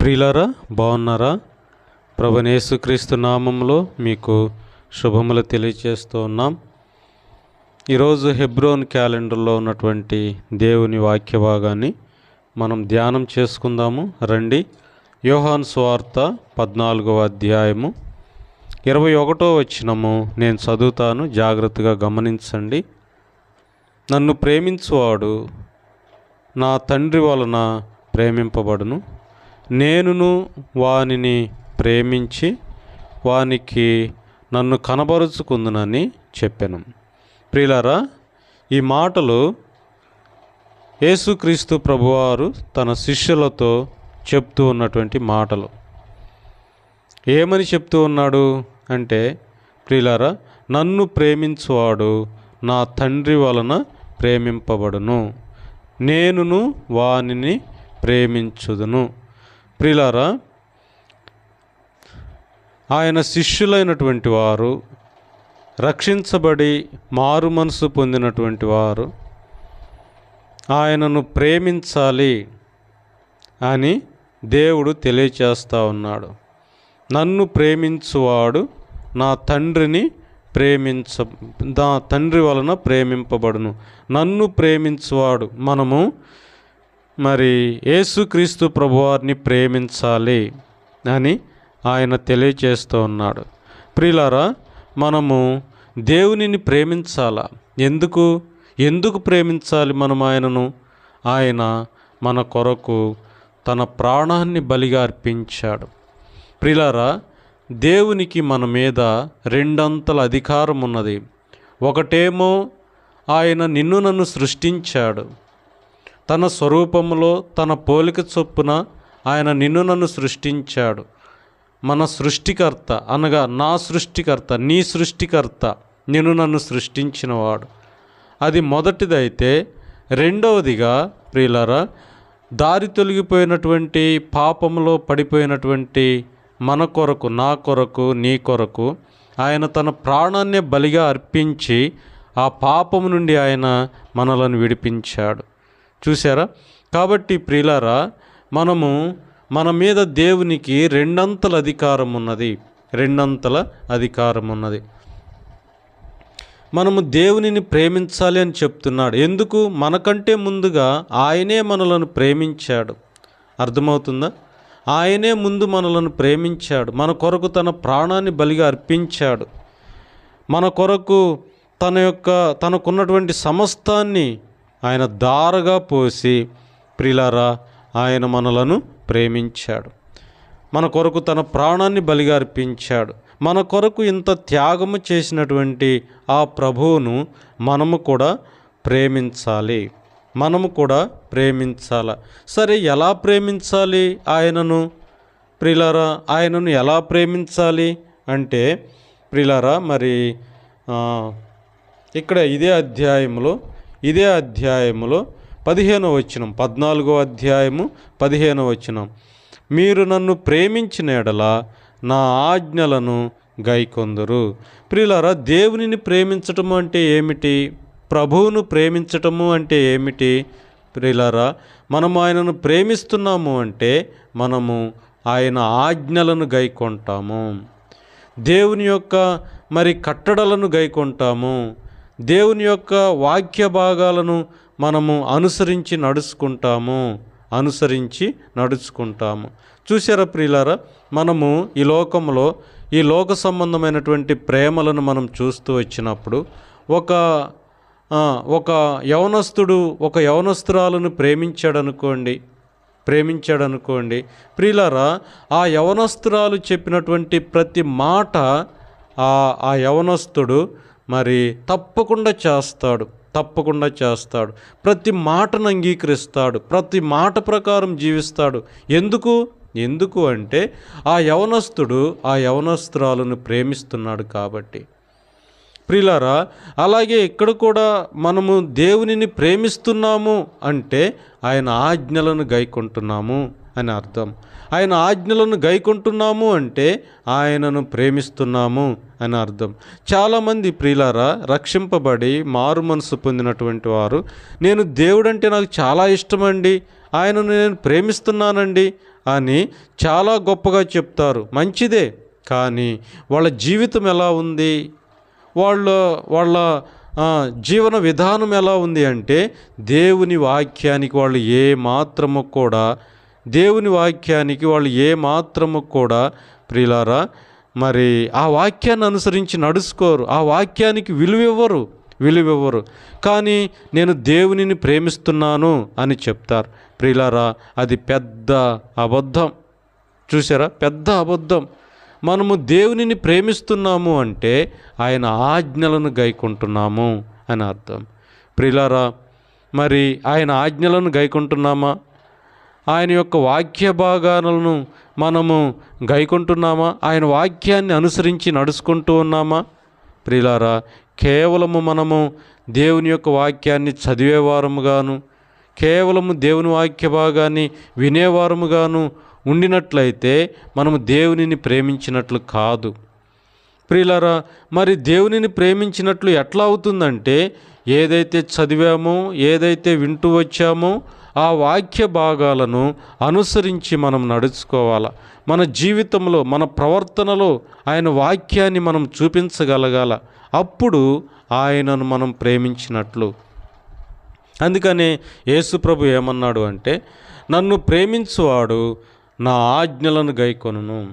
ప్రియులారా బాగున్నారా? ప్రభనేసుక్రీస్తు నామంలో మీకు శుభములు తెలియజేస్తూ ఉన్నాం. ఈరోజు హెబ్రోన్ క్యాలెండర్లో ఉన్నటువంటి దేవుని వాక్య భాగాన్ని మనం ధ్యానం చేసుకుందాము. రండి. యోహాన్ స్వార్త పద్నాలుగవ అధ్యాయము. ఇరవై ఒకటో వచ్చినము నేను చదువుతాను. జాగ్రత్తగా గమనించండి. నన్ను ప్రేమించువాడు నా తండ్రి వలన ప్రేమింపబడును. నేనును వానిని ప్రేమించి వానికి నన్ను కనబరుచుకుందునని చెప్పాను. ప్రియులారా ఈ మాటలు యేసుక్రీస్తు ప్రభువారు తన శిష్యులతో చెప్తూ ఉన్నటువంటి మాటలు. ఏమని చెప్తూ ఉన్నాడు అంటే ప్రియులారా నన్ను ప్రేమించువాడు నా తండ్రి వలన ప్రేమింపబడును. నేనును వానిని ప్రేమించుదును. ప్రిలారా ఆయన శిష్యులైనటువంటి వారు రక్షించబడి మారు మనసు పొందినటువంటి వారు ఆయనను ప్రేమించాలి అని దేవుడు తెలియచేస్తా ఉన్నాడు. నన్ను ప్రేమించువాడు నా తండ్రిని ప్రేమించ నా తండ్రి వలన ప్రేమింపబడును. నన్ను ప్రేమించువాడు మనము మరి యేసుక్రీస్తు ప్రభువారిని ప్రేమించాలి అని ఆయన తెలియచేస్తూ ఉన్నాడు. ప్రియులారా మనము దేవునిని ప్రేమించాలా? ఎందుకు? ఎందుకు ప్రేమించాలి మనం ఆయనను? ఆయన మన కొరకు తన ప్రాణాన్ని బలిగా అర్పించాడు. ప్రిలారా దేవునికి మన మీద రెండంతల అధికారం ఉన్నది ఒకటేమో ఆయన నిన్ను నన్ను సృష్టించాడు. తన స్వరూపంలో తన పోలిక చొప్పున ఆయన నిన్ను నన్ను సృష్టించాడు. మన సృష్టికర్త అనగా నా సృష్టికర్త నీ సృష్టికర్త నిన్ను నన్ను సృష్టించినవాడు. అది మొదటిదైతే రెండవదిగా ప్రియులరా దారి తొలగిపోయినటువంటి పాపంలో పడిపోయినటువంటి మన కొరకు నా కొరకు నీ కొరకు ఆయన తన ప్రాణాన్ని బలిగా అర్పించి ఆ పాపము నుండి ఆయన మనలను విడిపించాడు. చూసారా కాబట్టి ప్రియులారా మనము మన మీద దేవునికి రెండంతల అధికారం ఉన్నది. రెండంతల అధికారం ఉన్నది. మనము దేవునిని ప్రేమించాలి అని చెప్తున్నాడు. ఎందుకు? మనకంటే ముందుగా ఆయనే మనలను ప్రేమించాడు. అర్థమవుతుందా? ఆయనే ముందు మనలను ప్రేమించాడు. మన కొరకు తన ప్రాణాన్ని బలిగా అర్పించాడు. మన కొరకు తన యొక్క తనకున్నటువంటి సమస్తాన్ని ఆయన దారగా పోసి ప్రిలారా ఆయన మనలను ప్రేమించాడు. మన కొరకు తన ప్రాణాన్ని బలిగా అర్పించాడు మన కొరకు ఇంత త్యాగము చేసినటువంటి ఆ ప్రభువును మనము కూడా ప్రేమించాలి. మనము కూడా ప్రేమించాల? సరే ఎలా ప్రేమించాలి ఆయనను? ప్రిలారా ఆయనను ఎలా ప్రేమించాలి అంటే ప్రిలారా మరి ఇక్కడ ఇదే అధ్యాయంలో ఇదే అధ్యాయములో పదిహేనో వచనం పద్నాలుగో అధ్యాయము పదిహేనో వచనం. మీరు నన్ను ప్రేమించిన ఎడల నా ఆజ్ఞలను గైకొందరు. ప్రియులారా దేవునిని ప్రేమించటము అంటే ఏమిటి? ప్రభువును ప్రేమించటము అంటే ఏమిటి? ప్రియులారా మనము ఆయనను ప్రేమిస్తున్నాము అంటే మనము ఆయన ఆజ్ఞలను గైకొంటాము. దేవుని యొక్క మరి కట్టడలను గైకొంటాము. దేవుని యొక్క వాక్య భాగాలను మనము అనుసరించి నడుచుకుంటాము. అనుసరించి నడుచుకుంటాము. చూసారా ప్రియులారా? మనము ఈ లోకంలో ఈ లోక సంబంధమైనటువంటి ప్రేమలను మనం చూస్తూ వచ్చినప్పుడు ఒక ఒక యవనస్తుడు ఒక యవనస్తురాలను ప్రేమించాడనుకోండి ప్రేమించాడనుకోండి. ప్రియులారా ఆ యవనస్తురాలు చెప్పినటువంటి ప్రతి మాట ఆ ఆ యవనస్తుడు మరి తప్పకుండా చేస్తాడు తప్పకుండా చేస్తాడు. ప్రతి మాటను అంగీకరిస్తాడు ప్రతి మాట ప్రకారం జీవిస్తాడు. ఎందుకు? ఎందుకు అంటే ఆ యవనస్తుడు ఆ యవనస్తురాలను ప్రేమిస్తున్నాడు కాబట్టి. ప్రిలారా అలాగే ఇక్కడ కూడా మనము దేవునిని ప్రేమిస్తున్నాము అంటే ఆయన ఆజ్ఞలను గైకొంటున్నాము. అని అర్థం. ఆయన ఆజ్ఞలను గైకొంటున్నాము అంటే ఆయనను ప్రేమిస్తున్నాము అని అర్థం. చాలామంది ప్రియులారా రక్షింపబడి మారు మనసు పొందినటువంటి వారు నేను దేవుడంటే నాకు చాలా ఇష్టమండి ఆయనను నేను ప్రేమిస్తున్నానండి అని చాలా గొప్పగా చెప్తారు. మంచిదే కానీ వాళ్ళ జీవితం ఎలా ఉంది? వాళ్ళ వాళ్ళ జీవన విధానం ఎలా ఉంది అంటే దేవుని వాక్యానికి వాళ్ళు ఏ మాత్రము కూడా దేవుని వాక్యానికి వాళ్ళు ఏ మాత్రము కూడా ప్రియులారా మరి ఆ వాక్యాన్ని అనుసరించి నడుచుకోరు. ఆ వాక్యానికి విలువివ్వరు విలువివ్వరు కానీ నేను దేవునిని ప్రేమిస్తున్నాను అని చెప్తారు. ప్రియులారా అది పెద్ద అబద్ధం. చూసారా పెద్ద అబద్ధం. మనము దేవునిని ప్రేమిస్తున్నాము అంటే ఆయన ఆజ్ఞలను గైకుంటున్నాము అని అర్థం. ప్రిలారా మరి ఆయన ఆజ్ఞలను గైకుంటున్నామా? ఆయన యొక్క వాక్య భాగాలను మనము గైకుంటున్నామా? ఆయన వాక్యాన్ని అనుసరించి నడుచుకుంటూ ఉన్నామా? ప్రియులారా కేవలము మనము దేవుని యొక్క వాక్యాన్ని చదివేవారముగాను కేవలము దేవుని వాక్య భాగాన్ని వినేవారముగాను ఉండినట్లయితే మనము దేవునిని ప్రేమించినట్లు కాదు. ప్రియులరా మరి దేవునిని ప్రేమించినట్లు ఎట్లా అవుతుందంటే ఏదైతే చదివామో ఏదైతే వింటూ వచ్చామో ఆ వాక్య భాగాలను అనుసరించి మనం నడుచుకోవాల. మన జీవితంలో మన ప్రవర్తనలో ఆయన వాక్యాన్ని మనం చూపించగలగాల. అప్పుడు ఆయనను మనం ప్రేమించినట్లు. అందుకనే యేసుప్రభు ఏమన్నాడు అంటే నన్ను ప్రేమించువాడు నా ఆజ్ఞలను గైకొనును.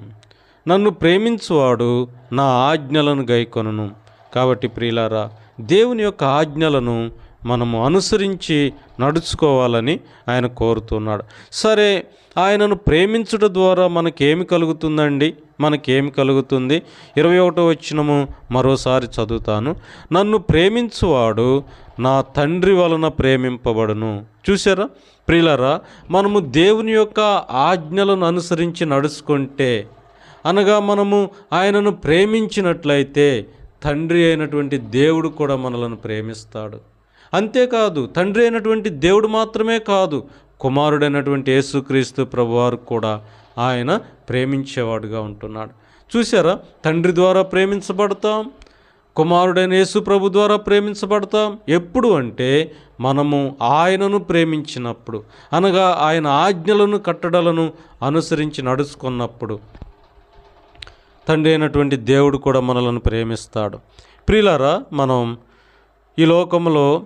నన్ను ప్రేమించువాడు నా ఆజ్ఞలను గైకొనును. కాబట్టి ప్రియులారా దేవుని యొక్క ఆజ్ఞలను మనము అనుసరించి నడుచుకోవాలని ఆయన కోరుతున్నాడు. సరే ఆయనను ప్రేమించుట ద్వారా మనకేమి కలుగుతుందండి? మనకేమి కలుగుతుంది? ఇరవై ఒకటో వచ్చినము మరోసారి చదువుతాను. నన్ను ప్రేమించువాడు నా తండ్రి వలన ప్రేమింపబడును. చూసారా ప్రియులరా మనము దేవుని యొక్క ఆజ్ఞలను అనుసరించి నడుచుకుంటే అనగా మనము ఆయనను ప్రేమించినట్లయితే తండ్రి అయినటువంటి దేవుడు కూడా మనలను ప్రేమిస్తాడు. అంతేకాదు తండ్రి అయినటువంటి దేవుడు మాత్రమే కాదు కుమారుడైనటువంటి యేసుక్రీస్తు ప్రభువారు కూడా ఆయన ప్రేమించేవాడుగా ఉంటున్నాడు. చూసారా తండ్రి ద్వారా ప్రేమించబడతాం కుమారుడైన యేసు ప్రభు ద్వారా ప్రేమించబడతాం. ఎప్పుడు అంటే మనము ఆయనను ప్రేమించినప్పుడు అనగా ఆయన ఆజ్ఞలను కట్టడలను అనుసరించి నడుచుకున్నప్పుడు తండ్రి అయినటువంటి దేవుడు కూడా మనలను ప్రేమిస్తాడు. ప్రియులారా మనం ఈ లోకంలో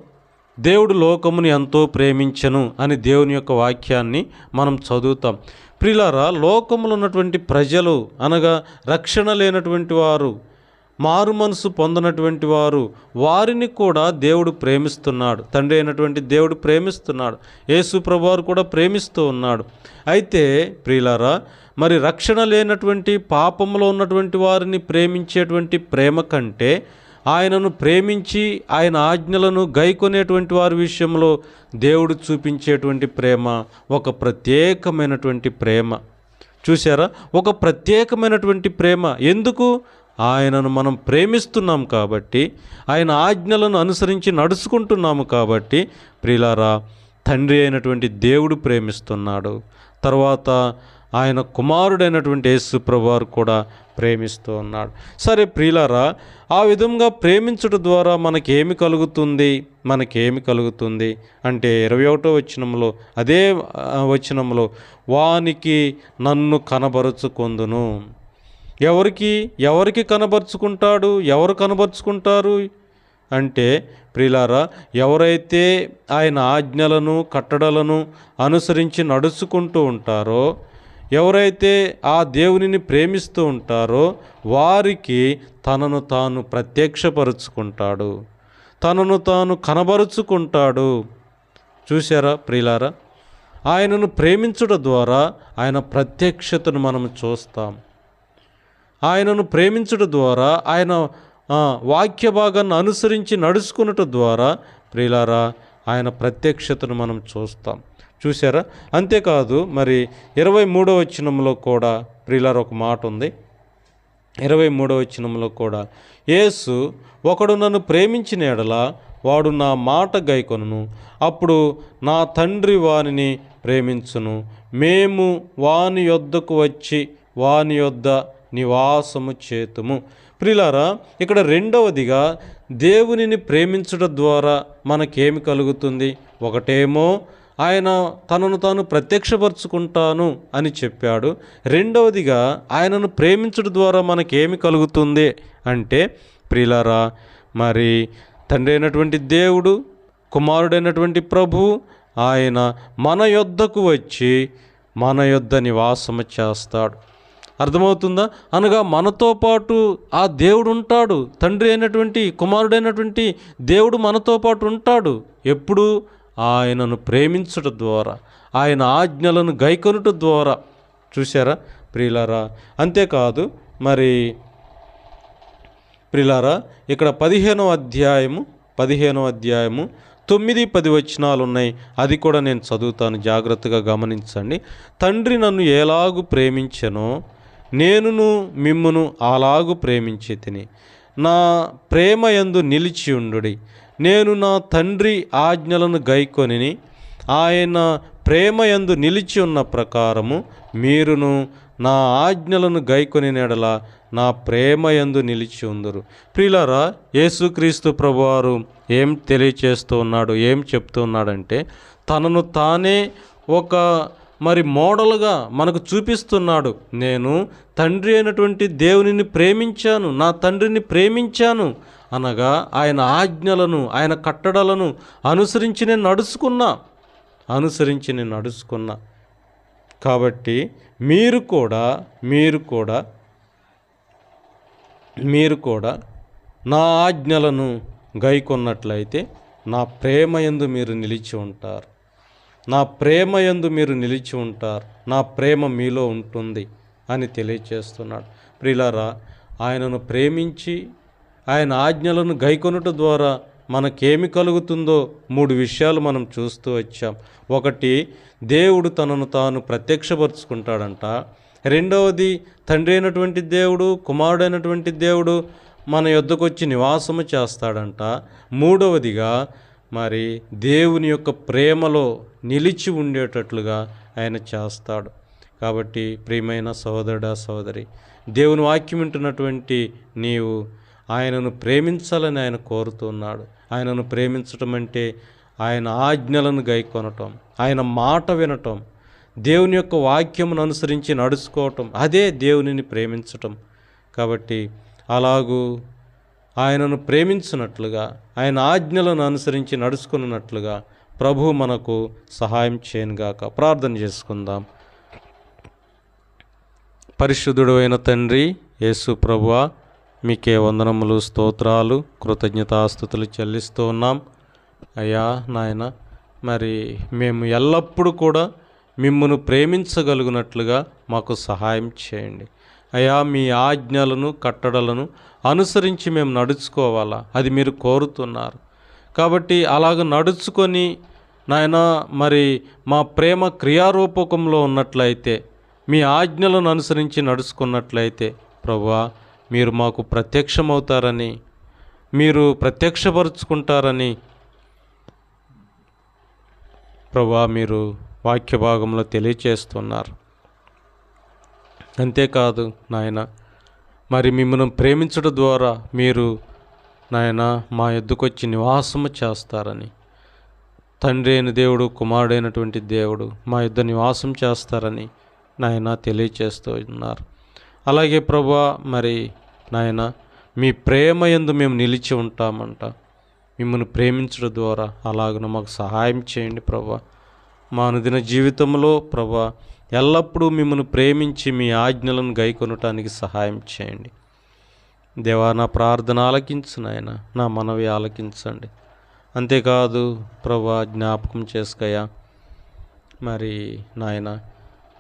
దేవుడు లోకముని ఎంతో ప్రేమించను అని దేవుని యొక్క వాక్యాన్ని మనం చదువుతాం. ప్రిలారా లోకములో ఉన్నటువంటి ప్రజలు అనగా రక్షణ లేనటువంటి వారు మారు మనసు పొందనటువంటి వారు వారిని కూడా దేవుడు ప్రేమిస్తున్నాడు. తండ్రి అయినటువంటి దేవుడు ప్రేమిస్తున్నాడు. యేసు ప్రభువారు కూడా ప్రేమిస్తూ ఉన్నాడు. అయితే ప్రియులారా మరి రక్షణ లేనటువంటి పాపంలో ఉన్నటువంటి వారిని ప్రేమించేటువంటి ప్రేమ కంటే ఆయనను ప్రేమించి ఆయన ఆజ్ఞలను గైకొనేటువంటి వారి విషయంలో దేవుడు చూపించేటువంటి ప్రేమ ఒక ప్రత్యేకమైనటువంటి ప్రేమ. చూసారా ఒక ప్రత్యేకమైనటువంటి ప్రేమ. ఎందుకు? ఆయనను మనం ప్రేమిస్తున్నాం కాబట్టి ఆయన ఆజ్ఞలను అనుసరించి నడుచుకుంటున్నాము కాబట్టి ప్రియులారా తండ్రి అయినటువంటి దేవుడు ప్రేమిస్తున్నాడు. తర్వాత ఆయన కుమారుడైనటువంటి యేసు ప్రభువారు కూడా ప్రేమిస్తూ ఉన్నాడు. సరే ప్రియులారా ఆ విధంగా ప్రేమించుట ద్వారా మనకేమి కలుగుతుంది? మనకేమి కలుగుతుంది? అంటే ఇరవై ఒకటో వచనంలో అదే వచనంలో వానికి నన్ను కనబరుచుకొందును. ఎవరికి? ఎవరికి కనబరుచుకుంటాడు? ఎవరు కనబరుచుకుంటారు? అంటే ప్రిలారా ఎవరైతే ఆయన ఆజ్ఞలను కట్టడలను అనుసరించి నడుచుకుంటూ ఉంటారో ఎవరైతే ఆ దేవునిని ప్రేమిస్తూ ఉంటారో వారికి తనను తాను ప్రత్యక్షపరుచుకుంటాడు. తనను తాను కనబరుచుకుంటాడు. చూసారా ప్రియులారా? ఆయనను ప్రేమించుట ద్వారా ఆయన ప్రత్యక్షతను మనం చూస్తాం. ఆయనను ప్రేమించుట ద్వారా ఆయన వాక్య భాగాన్ని అనుసరించి నడుచుకున్నట ద్వారా ప్రియులారా ఆయన ప్రత్యక్షతను మనం చూస్తాం. చూసారా అంతేకాదు మరి ఇరవై మూడవ వచనంలో కూడా ప్రియులారా ఒక మాట ఉంది. ఇరవై మూడవ వచనంలో కూడా యేసు ఒకడు నన్ను ప్రేమించిన ఎడల వాడు నా మాట గైకొనును. అప్పుడు నా తండ్రి వానిని ప్రేమించును. మేము వాని యొద్దకు వచ్చి వాని యొద్ద నివాసము చేతుము. ప్రిలారా ఇక్కడ రెండవదిగా దేవునిని ప్రేమించడం ద్వారా మనకేమి కలుగుతుంది? ఒకటేమో ఆయన తనను తాను ప్రత్యక్షపరుచుకుంటాను అని చెప్పాడు. రెండవదిగా ఆయనను ప్రేమించడం ద్వారా మనకేమి కలుగుతుంది అంటే ప్రిలరా మరి తండ్రి అయినటువంటి దేవుడు కుమారుడైనటువంటి ప్రభువు ఆయన మన యొద్దకు వచ్చి మన యొద్ద నివాసము చేస్తాడు. అర్థమవుతుందా? అనగా మనతో పాటు ఆ దేవుడు ఉంటాడు. తండ్రి అయినటువంటి కుమారుడైనటువంటి దేవుడు మనతో పాటు ఉంటాడు. ఎప్పుడు? ఆయనను ప్రేమించుట ద్వారా ఆయన ఆజ్ఞలను గైకొనుట ద్వారా. చూసారా ప్రియులారా అంతేకాదు మరి ప్రిలారా ఇక్కడ పదిహేనవ అధ్యాయము పదిహేనవ అధ్యాయము తొమ్మిది పది వచనాలు ఉన్నాయి. అది కూడా నేను చదువుతాను. జాగ్రత్తగా గమనించండి. తండ్రి నన్ను ఎలాగు ప్రేమించెనో నేనును మిమ్మును అలాగు ప్రేమించి తిని నా ప్రేమ ఎందు నిలిచి ఉండుడి. నేను నా తండ్రి ఆజ్ఞలను గైకొనిని ఆయన ప్రేమ ఎందు నిలిచి ఉన్న ప్రకారము మీరును నా ఆజ్ఞలను గైకొని నెడల నా ప్రేమ ఎందు నిలిచి ఉందరు. ప్రియులరా యేసుక్రీస్తు ప్రభువారు ఏం తెలియచేస్తూ ఉన్నాడు ఏం చెప్తూ ఉన్నాడంటే తనను తానే ఒక మరి మోడల్గా మనకు చూపిస్తున్నాడు. నేను తండ్రి అయినటువంటి దేవునిని ప్రేమించాను నా తండ్రిని ప్రేమించాను అనగా ఆయన ఆజ్ఞలను ఆయన కట్టడలను అనుసరించి నేను నడుచుకున్నా. అనుసరించి నేను నడుచుకున్నా. కాబట్టి మీరు కూడా మీరు కూడా మీరు కూడా నా ఆజ్ఞలను గైకొన్నట్లయితే నా ప్రేమ ఎందు మీరు నిలిచి ఉంటారు. నా ప్రేమ ఎందు మీరు నిలిచి ఉంటారు. నా ప్రేమ మీలో ఉంటుంది అని తెలియచేస్తున్నాడు. ప్రిలారా ఆయనను ప్రేమించి ఆయన ఆజ్ఞలను గైకొనుట ద్వారా మనకేమి కలుగుతుందో మూడు విషయాలు మనం చూస్తూ వచ్చాం. ఒకటి దేవుడు తనను తాను ప్రత్యక్షపరుచుకుంటాడంట. రెండవది తండ్రి అయినటువంటి దేవుడు కుమారుడైనటువంటి దేవుడు మన యొద్దకు వచ్చి నివాసము చేస్తాడంట. మూడవదిగా మరి దేవుని యొక్క ప్రేమలో నిలిచి ఉండేటట్లుగా ఆయన చేస్తాడు. కాబట్టి ప్రియమైన సహోదరుడా సహోదరి దేవుని వాక్యం వింటున్నటువంటి నీవు ఆయనను ప్రేమించాలని ఆయన కోరుతున్నాడు ఆయనను ప్రేమించటం అంటే ఆయన ఆజ్ఞలను గైకొనటం ఆయన మాట వినటం దేవుని యొక్క వాక్యమును అనుసరించి నడుచుకోవటం అదే దేవునిని ప్రేమించటం. కాబట్టి అలాగూ ఆయనను ప్రేమించినట్లుగా ఆయన ఆజ్ఞలను అనుసరించి నడుచుకున్నట్లుగా ప్రభు మనకు సహాయం చేయనుగాక ప్రార్థన చేసుకుందాం. పరిశుద్ధుడు అయిన తండ్రి యేసు ప్రభువా మీకే వందనములు స్తోత్రాలు కృతజ్ఞతాస్థుతులు చెల్లిస్తూ ఉన్నాం. అయ్యా నాయన మరి మేము ఎల్లప్పుడూ కూడా మిమ్మను ప్రేమించగలుగునట్లుగా మాకు సహాయం చేయండి. అయ్యా మీ ఆజ్ఞలను కట్టడలను అనుసరించి మేము నడుచుకోవాలా? అది మీరు కోరుతున్నారు. కాబట్టి అలాగ నడుచుకొని నాయన మరి మా ప్రేమ క్రియారూపకంలో ఉన్నట్లయితే మీ ఆజ్ఞలను అనుసరించి నడుచుకున్నట్లయితే ప్రభా మీరు మాకు ప్రత్యక్షమవుతారని మీరు ప్రత్యక్షపరుచుకుంటారని ప్రభా మీరు వాక్య భాగంలో తెలియచేస్తున్నారు. అంతేకాదు నాయన మరి మిమ్మల్ని ప్రేమించడం ద్వారా మీరు నాయన మా ఎద్దుకొచ్చి నివాసము చేస్తారని తండ్రి అయిన దేవుడు కుమారుడైనటువంటి దేవుడు మా యుద్ధ నివాసం చేస్తారని నాయన తెలియచేస్తూ ఉన్నారు అలాగే ప్రభా మరి నాయన మీ ప్రేమ ఎందు మేము నిలిచి ఉంటామంట. మిమ్మల్ని ప్రేమించడం ద్వారా అలాగను మాకు సహాయం చేయండి ప్రభా. మా అనుదిన జీవితంలో ప్రభా ఎల్లప్పుడూ మిమ్మల్ని ప్రేమించి మీ ఆజ్ఞలను గైకొనటానికి సహాయం చేయండి. దేవా నా ప్రార్థన ఆలకించు నాయన నా మనవి ఆలకించండి. అంతేకాదు ప్రభా జ్ఞాపకం చేసుకయా మరి నాయన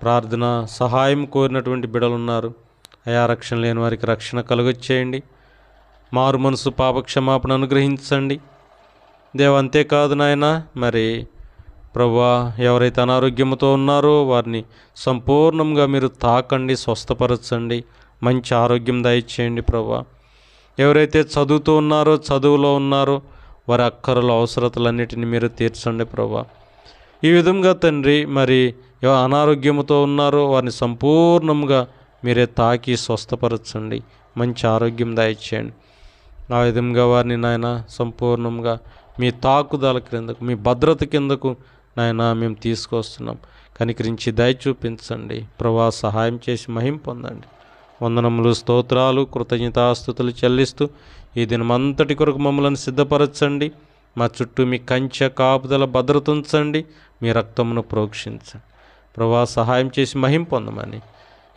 ప్రార్థన సహాయం కోరినటువంటి బిడలు ఉన్నారు అయా రక్షణ లేని వారికి రక్షణ కలుగొచ్చేయండి మారు మనసు పాపక్షమాపణ అనుగ్రహించండి. దేవ అంతేకాదు నాయన మరి ప్రభా ఎవరైతే అనారోగ్యంతో ఉన్నారో వారిని సంపూర్ణంగా మీరు తాకండి స్వస్థపరచండి. మంచి ఆరోగ్యం దయచేయండి ప్రభా ఎవరైతే చదువుతూ ఉన్నారో చదువులో ఉన్నారో వారి అక్కరల అవసరతలన్నిటిని మీరు తీర్చండి ప్రభా ఈ విధంగా తండ్రి మరి ఎవ- అనారోగ్యముతో ఉన్నారో వారిని సంపూర్ణంగా మీరే తాకి స్వస్థపరచండి. మంచి ఆరోగ్యం దయచేయండి. ఆ విధంగా వారిని నాయన సంపూర్ణంగా మీ తాకుదల క్రిందకు మీ భద్రత కిందకు నాయన మేము తీసుకొస్తున్నాం. కనికరించి దయ చూపించండి. ప్రభా సహాయం చేసి మహిం పొందండి. వందనములు స్తోత్రాలు కృతజ్ఞతాస్థుతులు చెల్లిస్తూ ఈ దినమంతటి కొరకు మమ్మల్ని సిద్ధపరచండి. మా చుట్టూ మీ కంచె కాపుదల భద్రత ఉంచండి. మీ రక్తమును ప్రోక్షించండి. ప్రభా సహాయం చేసి మహిం పొందమని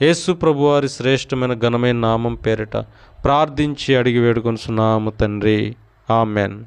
యేసు ప్రభువారి శ్రేష్టమైన ఘనమైన నామం పేరిట ప్రార్థించి అడిగి వేడుకొనుచున్నాము తండ్రి. ఆమెన్.